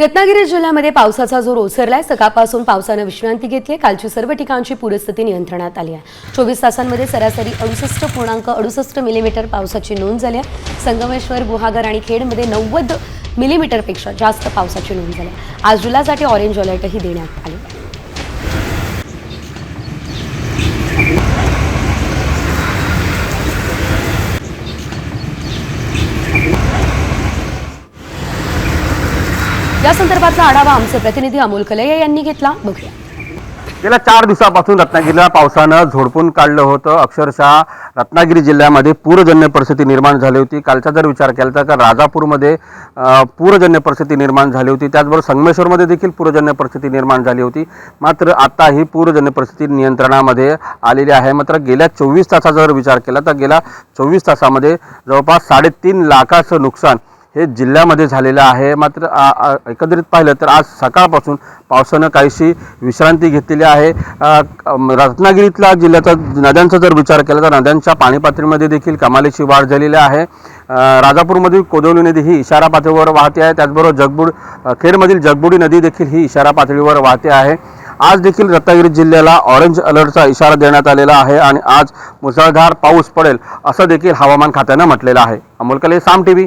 रत्नागिरी जिल्ह्यामध्ये पावसाचा जोर ओसरलाय सकाळपासून पावसानं विश्रांती घेतली आहे. कालची सर्व ठिकाणची पूरस्थिती नियंत्रणात आली आहे चोवीस तासांमध्ये सरासरी अडुसष्ट पूर्णांक अडुसष्ट मिलीमीटर पावसाची नोंद झाली आहे संगमेश्वर गुहागर आणि खेडमध्ये नव्वद मिलीमीटरपेक्षा जास्त पावसाची नोंद झाली आहे. आज जुलासाठी ऑरेंज अलर्टही देण्यात आले या संदर्भातला आढावा आमचे प्रतिनिधी अमोल कलये यांनी घेतला. बघूया. गेल्या चार दिवसापासून रत्नागिरीला पावसानं झोडपून काढलं होतं. अक्षरशः रत्नागिरी जिल्ह्यामध्ये पूरजन्य परिस्थिती निर्माण झाली होती. कालचा जर विचार केला तर राजापूरमध्ये पूरजन्य परिस्थिती निर्माण झाली होती. त्याचबरोबर संगमेश्वरमध्ये देखील पूरजन्य परिस्थिती निर्माण झाली होती. मात्र आता ही पूरजन्य परिस्थिती नियंत्रणामध्ये आलेली आहे. मात्र गेल्या चोवीस तासाचा जर विचार केला तर गेल्या चोवीस तासामध्ये जवळपास साडेतीन लाखाचं नुकसान हे जिल्ह्यामध्ये झालेलं आहे. मात्र एकत्रित एकंदरीत पाहिलं तर आज सकाळपासून पावसानं काहीशी विश्रांती घेतलेली आहे. रत्नागिरीतला जिल्ह्याचा नद्यांचा जर विचार केला तर नद्यांच्या पाणीपातळीमध्ये देखील कमालीची वाढ झालेली आहे. राजापूरमधील कोदवली नदी ही इशारा पातळीवर वाहते आहे. त्याचबरोबर जगबुड खेरमधील खेडमधील जगबुडी नदी देखील ही इशारा पातळीवर वाहते आहे. आज देखील रत्नागिरी जिल्ह्याला ऑरेंज अलर्टचा इशारा देण्यात आलेला आहे आणि आज मुसळधार पाऊस पडेल असं देखील हवामान खात्यानं म्हटलेलं आहे. अमोल कले साम टीव्ही.